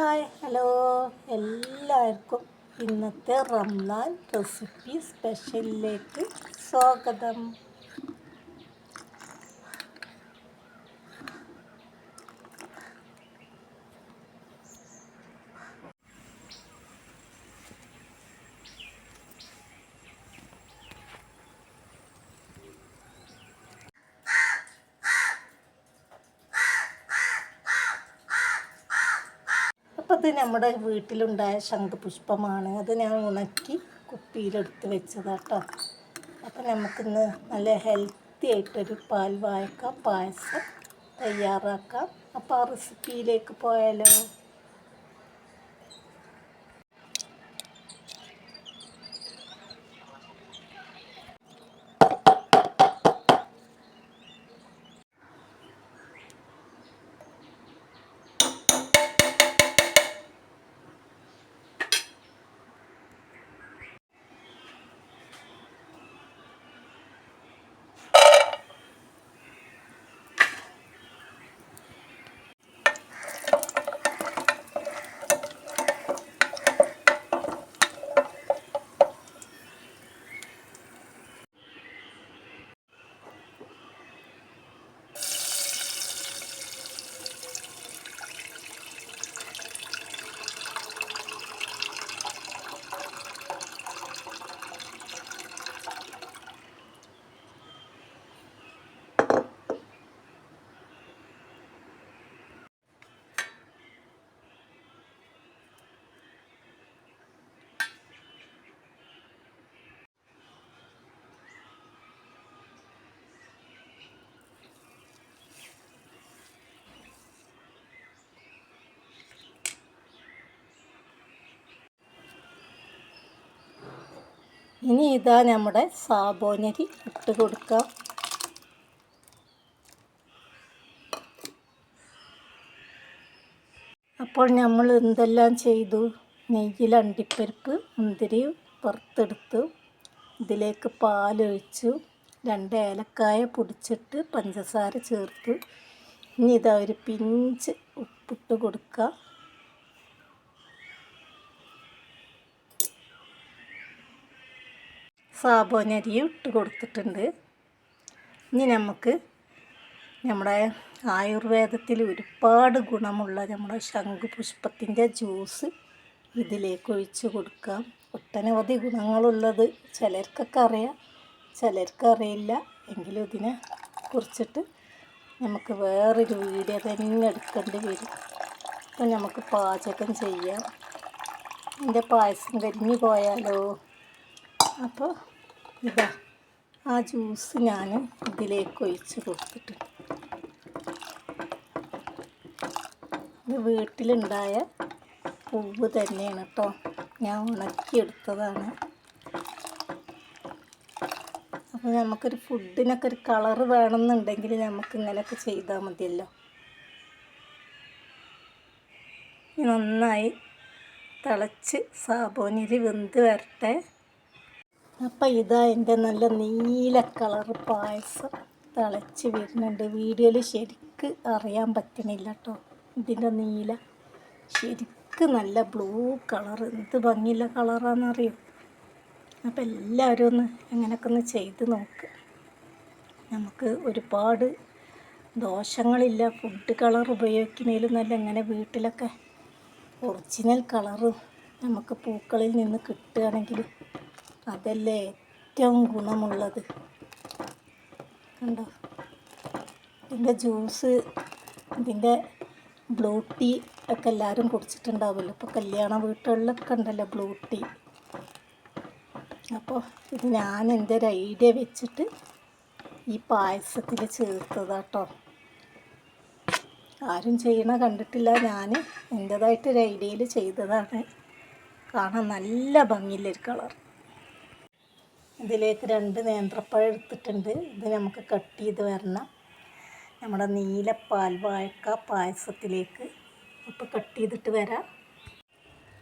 Hi hello. എല്ലാവർക്കും ഇന്നത്തെ Ramadan recipe സ്പെഷ്യലിലേക്ക് സ്വാഗതം. ഇത് നമ്മുടെ വീട്ടിലുണ്ടായ ശംഖുപുഷ്പമാണ്. അത് ഞാൻ ഉണക്കി കുപ്പിയിലെടുത്ത് വെച്ചതാട്ടോ. അപ്പം നമുക്കിന്ന് നല്ല ഹെൽത്തി ആയിട്ടൊരു പാൽ വായക്ക പായസം തയ്യാറാക്കാം. അപ്പോൾ ആ റെസിപ്പിയിലേക്ക് പോയാലോ? ഇനി ഇതാ നമ്മുടെ സാബോനരി ഇട്ട് കൊടുക്കാം. അപ്പോൾ നമ്മൾ എന്തെല്ലാം ചെയ്തു? നെയ്യിൽ അണ്ടിപ്പരിപ്പ് മുന്തിരി പുറത്തെടുത്തു ഇതിലേക്ക് പാലൊഴിച്ചു. രണ്ട് ഏലക്കായ പൊടിച്ചിട്ട് പഞ്ചസാര ചേർത്ത്. ഇനി ഇതാ ഒരു പിഞ്ച് ഉപ്പിട്ട് കൊടുക്കുക സാബോനരിയും ഇട്ട് കൊടുത്തിട്ടുണ്ട്. ഇനി നമുക്ക് നമ്മുടെ ആയുർവേദത്തിൽ ഒരുപാട് ഗുണമുള്ള നമ്മുടെ ശംഖുപുഷ്പത്തിന്റെ ജ്യൂസ് ഇതിലേക്ക് ഒഴിച്ച് കൊടുക്കാം. ഒട്ടനവധി ഗുണങ്ങളുള്ളത് ചിലർക്കൊക്കെ അറിയാം ചിലർക്ക് അറിയില്ല. എങ്കിലും ഇതിനെ കുറിച്ചിട്ട് നമുക്ക് വേറൊരു വീഡിയോ തന്നെ എടുക്കേണ്ടി വരും. അപ്പം നമുക്ക് പാചകം ചെയ്യാം. എന്റെ പായസം കരിഞ്ഞു പോയാലോ? അപ്പോൾ ഇതാ ആ ജ്യൂസ് ഞാൻ ഇതിലേക്ക് ഒഴിച്ച് കൊടുത്തിട്ട്. ഇത് വീട്ടിലുണ്ടായ പൂവ് തന്നെയാണ് കേട്ടോ ഞാൻ ഉണക്കിയെടുത്തതാണ്. അപ്പോൾ നമുക്കൊരു ഫുഡിനൊക്കെ ഒരു കളറ് വേണമെന്നുണ്ടെങ്കിൽ നമുക്ക് ഇങ്ങനെയൊക്കെ ചെയ്താൽ മതിയല്ലോ. നന്നായി തിളച്ച് സാബോനിൽ വെന്ത് വരട്ടെ. അപ്പം ഇതാ എന്റെ നല്ല നീല കളർ പായസം തിളച്ച് വരുന്നുണ്ട്. വീഡിയോയിൽ ശരിക്ക് അറിയാൻ പറ്റണില്ല കേട്ടോ. ഇതിന്റെ നീല ശരിക്ക് നല്ല ബ്ലൂ കളർ എന്ത് ഭംഗിയുള്ള കളറാണെന്നറിയോ? അപ്പം എല്ലാവരും ഒന്ന് അങ്ങനെയൊക്കെ ഒന്ന് ചെയ്ത് നോക്ക്. നമുക്ക് ഒരുപാട് ദോഷങ്ങളില്ല. ഫുഡ് കളർ ഉപയോഗിക്കുന്നതിലും നല്ല ഇങ്ങനെ വീട്ടിലൊക്കെ ഒറിജിനൽ കളർ നമുക്ക് പൂക്കളിൽ നിന്ന് കിട്ടുകയാണെങ്കിൽ അതല്ലേ ഏറ്റവും ഗുണമുള്ളത്. കണ്ടോ? ഇതിന്റെ ജ്യൂസ് ഇതിന്റെ ബ്ലൂ ടീ ഒക്കെ എല്ലാവരും കുടിച്ചിട്ടുണ്ടാവുമല്ലോ. ഇപ്പോൾ കല്യാണ വീട്ടുകളിലൊക്കെ ഉണ്ടല്ലോ ബ്ലൂ ടീ. അപ്പോൾ ഇത് ഞാൻ എന്റെ ഒരു ഐഡിയ വെച്ചിട്ട് ഈ പായസത്തിൽ ചേർത്തതാട്ടോ ആരും ചെയ്യണ കണ്ടിട്ടില്ല. ഞാൻ എന്റേതായിട്ടൊരു ഐഡിയയിൽ ചെയ്തതാണ്. കാണാൻ നല്ല ഭംഗിയില്ലൊരു കളർ. ഇതിലേക്ക് രണ്ട് നേന്ത്രപ്പഴം എടുത്തിട്ടുണ്ട്. ഇത് നമുക്ക് കട്ട് ചെയ്ത് വരണം. നമ്മുടെ നീല പാൽ വാഴക്ക പായസത്തിലേക്ക് അപ്പോൾ കട്ട് ചെയ്തിട്ട് വരാം.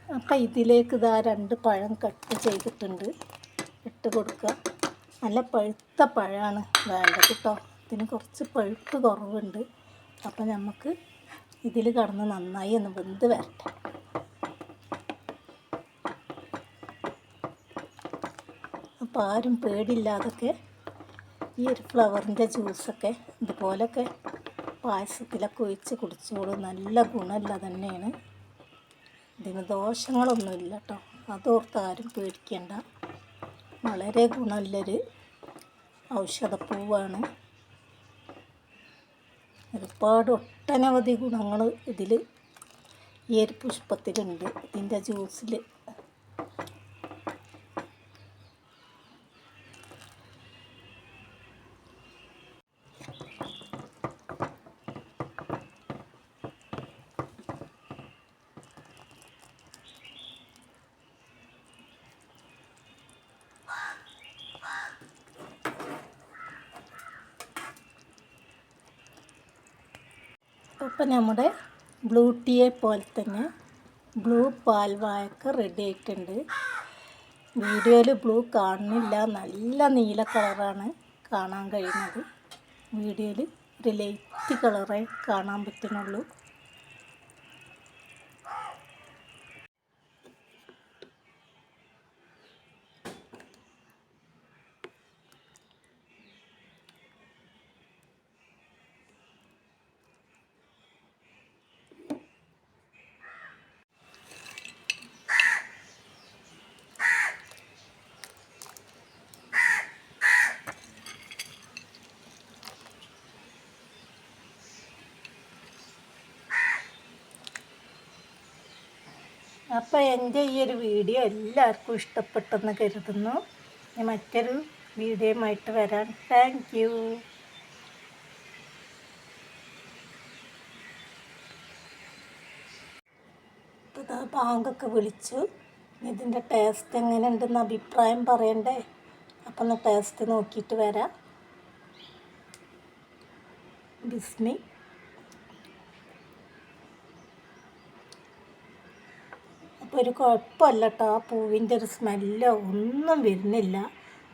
അപ്പം ഇതിലേക്ക് ഇതാ രണ്ട് പഴം കട്ട് ചെയ്തിട്ടുണ്ട്. ഇട്ട് കൊടുക്കുക നല്ല പഴുത്ത പഴമാണ് വേണ്ടത് കേട്ടോ. ഇതിന് കുറച്ച് പഴുപ്പ് കുറവുണ്ട്. അപ്പം നമുക്ക് ഇതിൽ കടന്ന് നന്നായി ഒന്ന് വെന്ത് വരട്ടെ. അപ്പോൾ ആരും പേടില്ലാതൊക്കെ ഈ ഒരു ഫ്ലവറിന്റെ ജ്യൂസൊക്കെ ഇതുപോലൊക്കെ പായസത്തിലൊക്കെ ഒഴിച്ച് കുടിച്ചോളൂ. നല്ല ഗുണമല്ല തന്നെയാണ് ഇതിന് ദോഷങ്ങളൊന്നുമില്ല കേട്ടോ. അതോർത്ത് ആരും പേടിക്കേണ്ട. വളരെ ഗുണമുള്ളൊരു ഔഷധപ്പൂവാണ്. ഒരുപാട് ഒട്ടനവധി ഗുണങ്ങൾ ഇതിൽ ഈ ഒരു പുഷ്പത്തിലുണ്ട്. ഇതിന്റെ ജ്യൂസിൽ അപ്പം നമ്മുടെ ബ്ലൂ ടീയെ പോലെ തന്നെ ബ്ലൂ പാൽവായൊക്കെ റെഡി ആയിട്ടുണ്ട്. വീഡിയോയിൽ ബ്ലൂ കാണുന്നില്ല. നല്ല നീല കളറാണ് കാണാൻ കഴിയുന്നത്. വീഡിയോയിൽ ഒരു ലൈറ്റ് കളറേ കാണാൻ പറ്റുന്നുള്ളൂ. അപ്പോൾ എന്റെ ഈ ഒരു വീഡിയോ എല്ലാവർക്കും ഇഷ്ടപ്പെട്ടെന്ന് കരുതുന്നു. ഇനി മറ്റൊരു വീഡിയോയുമായിട്ട് വരാൻ താങ്ക് ബാങ്കൊക്കെ വിളിച്ചു. ഇതിന്റെ ടേസ്റ്റ് എങ്ങനെയുണ്ടെന്ന് അഭിപ്രായം പറയണ്ടേ? അപ്പം ഒന്ന് ടേസ്റ്റ് നോക്കിയിട്ട് വരാം. ബിസ്മി ഒരു കുഴപ്പമില്ല കേട്ടോ ആ പൂവിന്റെ ഒരു സ്മെല്ലോ ഒന്നും വരുന്നില്ല.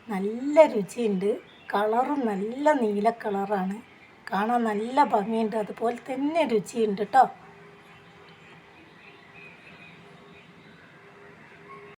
നല്ല രുചിയുണ്ട്. കളറും നല്ല നീല കളറാണ്. കാണാൻ നല്ല ഭംഗിയുണ്ട്. അതുപോലെ തന്നെ രുചിയുണ്ട് കേട്ടോ